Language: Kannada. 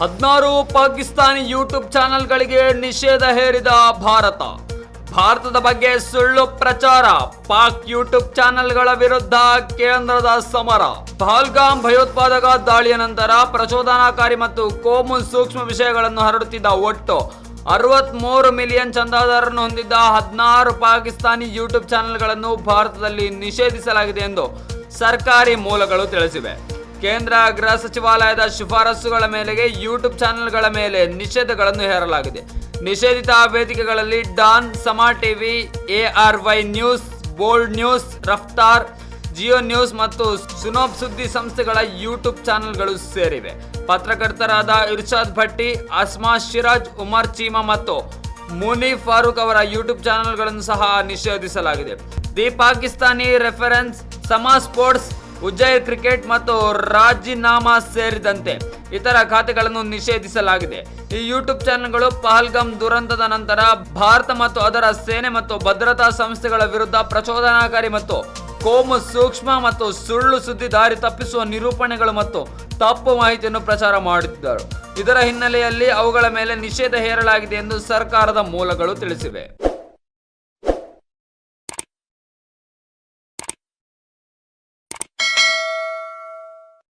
ಹದಿನಾರು ಪಾಕಿಸ್ತಾನಿ ಯೂಟ್ಯೂಬ್ ಚಾನೆಲ್ಗಳಿಗೆ ನಿಷೇಧ ಹೇರಿದ ಭಾರತ. ಭಾರತದ ಬಗ್ಗೆ ಸುಳ್ಳು ಪ್ರಚಾರ, ಪಾಕ್ ಯೂಟ್ಯೂಬ್ ಚಾನೆಲ್ಗಳ ವಿರುದ್ಧ ಕೇಂದ್ರದ ಸಮರ. ಪಹಲ್ಗಾಮ್ ಭಯೋತ್ಪಾದಕ ದಾಳಿಯ ನಂತರ ಪ್ರಚೋದನಾಕಾರಿ ಮತ್ತು ಕೋಮು ಸೂಕ್ಷ್ಮ ವಿಷಯಗಳನ್ನು ಹರಡುತ್ತಿದ್ದ ಒಟ್ಟು ಅರವತ್ಮೂರು ಮಿಲಿಯನ್ ಚಂದಾದಾರರನ್ನು ಹೊಂದಿದ್ದ ಹದಿನಾರು ಪಾಕಿಸ್ತಾನಿ ಯೂಟ್ಯೂಬ್ ಚಾನೆಲ್ಗಳನ್ನು ಭಾರತದಲ್ಲಿ ನಿಷೇಧಿಸಲಾಗಿದೆ ಎಂದು ಸರ್ಕಾರಿ ಮೂಲಗಳು ತಿಳಿಸಿವೆ. ಕೇಂದ್ರ ಗೃಹ ಸಚಿವಾಲಯದ ಶಿಫಾರಸುಗಳ ಮೇರೆಗೆ ಯೂಟ್ಯೂಬ್ ಚಾನೆಲ್ಗಳ ಮೇಲೆ ನಿಷೇಧಗಳನ್ನು ಹೇರಲಾಗಿದೆ. ನಿಷೇಧಿತ ವೇದಿಕೆಗಳಲ್ಲಿ Dawn, Samaa TV R Y news, bold news, Raftar, Geo news ಮತ್ತು ಸುನೋಬ್ ಸುದ್ದಿ ಸಂಸ್ಥೆಗಳ ಯೂಟ್ಯೂಬ್ ಚಾನೆಲ್ಗಳು ಸೇರಿವೆ. ಪತ್ರಕರ್ತರಾದ ಇರ್ಷಾದ್ ಭಟ್ಟಿ, ಅಸ್ಮಾ ಶಿರಾಜ್, ಉಮರ್ ಚೀಮಾ ಮತ್ತು ಮುನಿ ಫಾರೂಕ್ ಅವರ ಯೂಟ್ಯೂಬ್ ಚಾನೆಲ್ಗಳನ್ನು ಸಹ ನಿಷೇಧಿಸಲಾಗಿದೆ. The Pakistani reference, Samaa sports ಉಜ್ಜೈರ್ cricket ಮತ್ತು ರಾಜಿನಾಮಾ ಸೇರಿದಂತೆ ಇತರ ಖಾತೆಗಳನ್ನು ನಿಷೇಧಿಸಲಾಗಿದೆ. ಈ ಯೂಟ್ಯೂಬ್ ಚಾನೆಲ್ಗಳು ಪಹಲ್ಗಾಮ್ ದುರಂತದ ನಂತರ ಭಾರತ ಮತ್ತು ಅದರ ಸೇನೆ ಮತ್ತು ಭದ್ರತಾ ಸಂಸ್ಥೆಗಳ ವಿರುದ್ಧ ಪ್ರಚೋದನಾಕಾರಿ ಮತ್ತು ಕೋಮು ಸೂಕ್ಷ್ಮ ಮತ್ತು ಸುಳ್ಳು ಸುದ್ದಿ ದಾರಿ ತಪ್ಪಿಸುವ ನಿರೂಪಣೆಗಳು ಮತ್ತು ತಪ್ಪು ಮಾಹಿತಿಯನ್ನು ಪ್ರಚಾರ ಮಾಡುತ್ತಿದ್ದರು. ಇದರ ಹಿನ್ನೆಲೆಯಲ್ಲಿ ಅವುಗಳ ಮೇಲೆ ನಿಷೇಧ ಹೇರಲಾಗಿದೆ ಎಂದು ಸರ್ಕಾರದ ಮೂಲಗಳು ತಿಳಿಸಿವೆ.